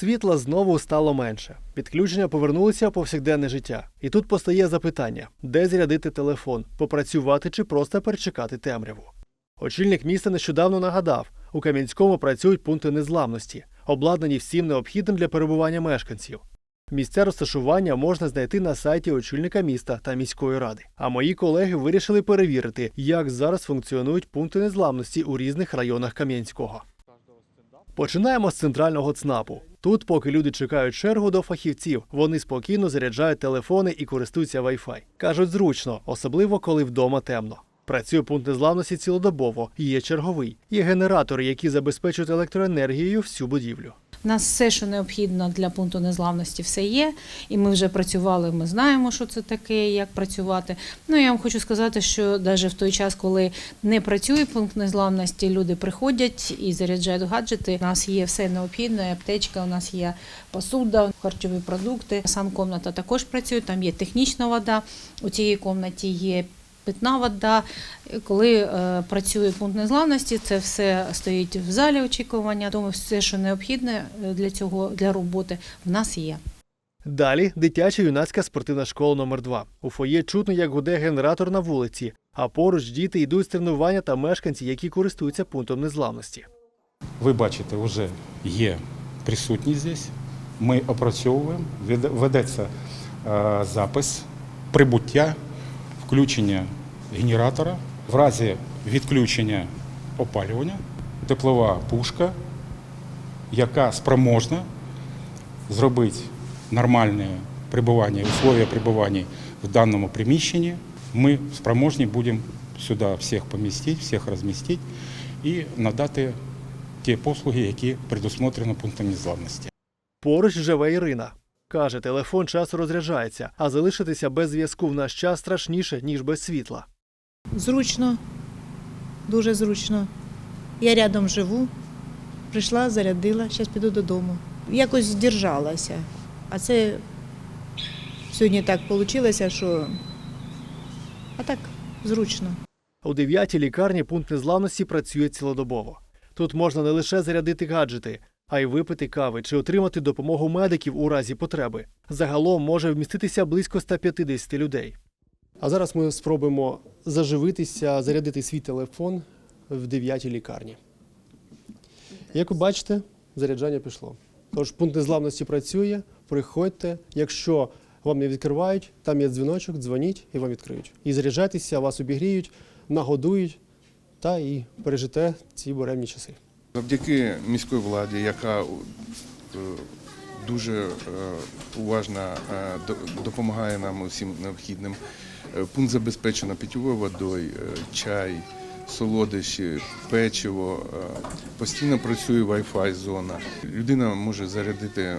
Світла знову стало менше. Підключення повернулися в повсякденне життя. І тут постає запитання: де зарядити телефон, попрацювати чи просто перечекати темряву. Очільник міста нещодавно нагадав: у Кам'янському працюють пункти незламності, обладнані всім необхідним для перебування мешканців. Місця розташування можна знайти на сайті очільника міста та міської ради. А мої колеги вирішили перевірити, як зараз функціонують пункти незламності у різних районах Кам'янського. Починаємо з центрального ЦНАПу. Тут, поки люди чекають чергу до фахівців, вони спокійно заряджають телефони і користуються Wi-Fi. Кажуть, зручно, особливо коли вдома темно. Працює пункт незламності цілодобово, є черговий, є генератори, які забезпечують електроенергією всю будівлю. У нас все, що необхідно для пункту незламності, все є. І ми вже працювали, ми знаємо, що це таке, як працювати. Ну я вам хочу сказати, що навіть в той час, коли не працює пункт незламності, люди приходять і заряджають гаджети. У нас є все необхідне, аптечка, у нас є посуда, харчові продукти. Санкомната також працює, там є технічна вода. У цій кімнаті є питна вода. Коли е, працює пункт незламності, це все стоїть в залі очікування. Тому все, що необхідне е, для цього для роботи, в нас є. Далі дитяча юнацька спортивна школа номер 2 У фоє чутно, як гуде генератор на вулиці, а поруч діти йдуть з тренування та мешканці, які користуються пунктом незламності. Ви бачите, вже є присутність здесь. Ми опрацьовуємо, веде- ведеться е, запис прибуття, включення генератора. В разі відключення опалювання теплова пушка, яка спроможна зробити нормальне прибування, условия пребування в даному приміщенні. Ми спроможні будемо сюди всіх помістити, всіх розмістити і надати ті послуги, які предусмотрені пунктом незламності. Поруч живе Ірина. Каже, телефон часто розряджається, а залишитися без зв'язку в наш час страшніше, ніж без світла. Зручно, дуже зручно. Я рядом живу, прийшла, зарядила, зараз піду додому. Якось здержалася. А це сьогодні так вийшло, що а так зручно. У дев'ятій лікарні пункт незламності працює цілодобово. Тут можна не лише зарядити гаджети, а й випити кави чи отримати допомогу медиків у разі потреби. Загалом може вміститися близько 150 людей. А зараз ми спробуємо заживитися, зарядити свій телефон в дев'ятій лікарні. Як ви бачите, заряджання пішло. Тож пункт незламності працює. Приходьте. Якщо вам не відкривають, там є дзвіночок, дзвоніть і вам відкриють. І заряджайтеся, вас обігріють, нагодують та і пережите ці буремні часи. Завдяки міської владі, яка е, дуже е, уважно е, допомагає нам усім необхідним. Е, Пункт забезпечено питьовою водою, чай, солодощі, печиво. е, Постійно працює Wi-Fi зона. Людина може зарядити е,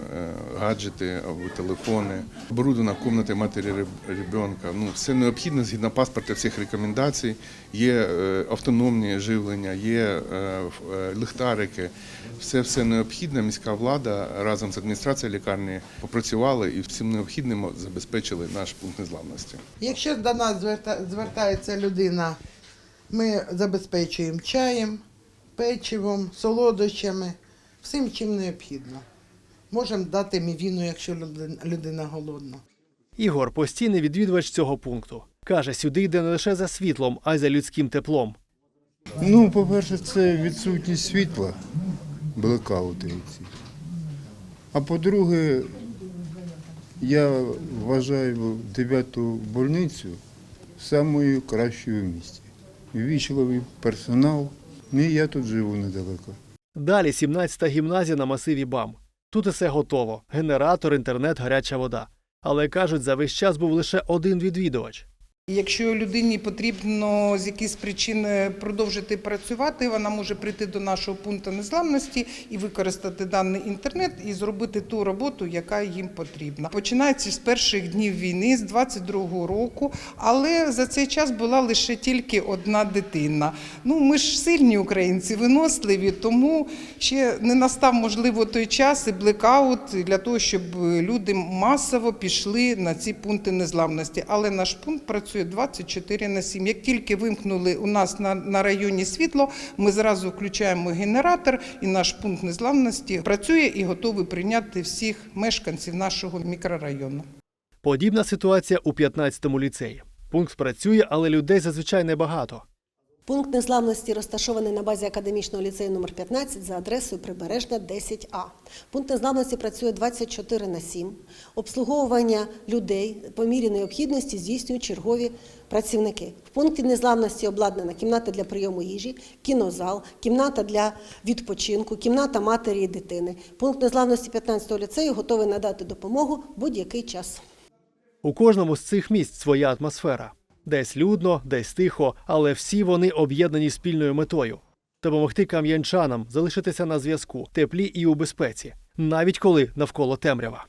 гаджети або телефони, оборудована кімната матері ребенка. Ну, все необхідне згідно паспорта всіх рекомендацій. Є е, автономні живлення, є ліхтарики. Все все необхідне. Міська влада разом з адміністрацією лікарні попрацювали і всім необхідним забезпечили наш пункт незламності. Якщо до нас звертається людина, ми забезпечуємо чаєм, печивом, солодощами, всім чим необхідно. Можемо дати мівіну, якщо людина, голодна. Ігор постійний відвідувач цього пункту. Каже, сюди йде не лише за світлом, а й за людським теплом. Ну, по-перше, це відсутність світла, блекаути ці. А по-друге, я вважаю дев'яту больницю самою кращою в місті. Ввічливий персонал. І я тут живу недалеко. Далі 17-та гімназія на масиві БАМ. Тут усе готово: генератор, інтернет, гаряча вода. Але кажуть, за весь час був лише один відвідувач. Якщо людині потрібно з якихось причин продовжити працювати, вона може прийти до нашого пункту незламності і використати даний інтернет і зробити ту роботу, яка їм потрібна. Починається з перших днів війни, з 22-го року, але за цей час була лише тільки одна дитина. Ну ми ж сильні українці, виносливі, тому ще не настав можливо той час і блекаут для того, щоб люди масово пішли на ці пункти незламності. Але наш пункт працює працює 24 на 7. Як тільки вимкнули у нас на, на районі світло, ми зразу включаємо генератор, і наш пункт незламності працює і готовий прийняти всіх мешканців нашого мікрорайону. Подібна ситуація у 15-му ліцеї. Пункт працює, але людей зазвичай небагато. Пункт незламності розташований на базі академічного ліцею номер 15 за адресою Прибережна 10А. Пункт незламності працює 24 на 7. Обслуговування людей по мірі необхідності здійснюють чергові працівники. В пункті незламності обладнана кімната для прийому їжі, кінозал, кімната для відпочинку, кімната матері і дитини. Пункт незламності 15-го ліцею готовий надати допомогу будь-який час. У кожному з цих місць своя атмосфера. Десь людно, десь тихо, але всі вони об'єднані спільною метою допомогти кам'янчанам залишитися на зв'язку, теплі і у безпеці, навіть коли навколо темрява.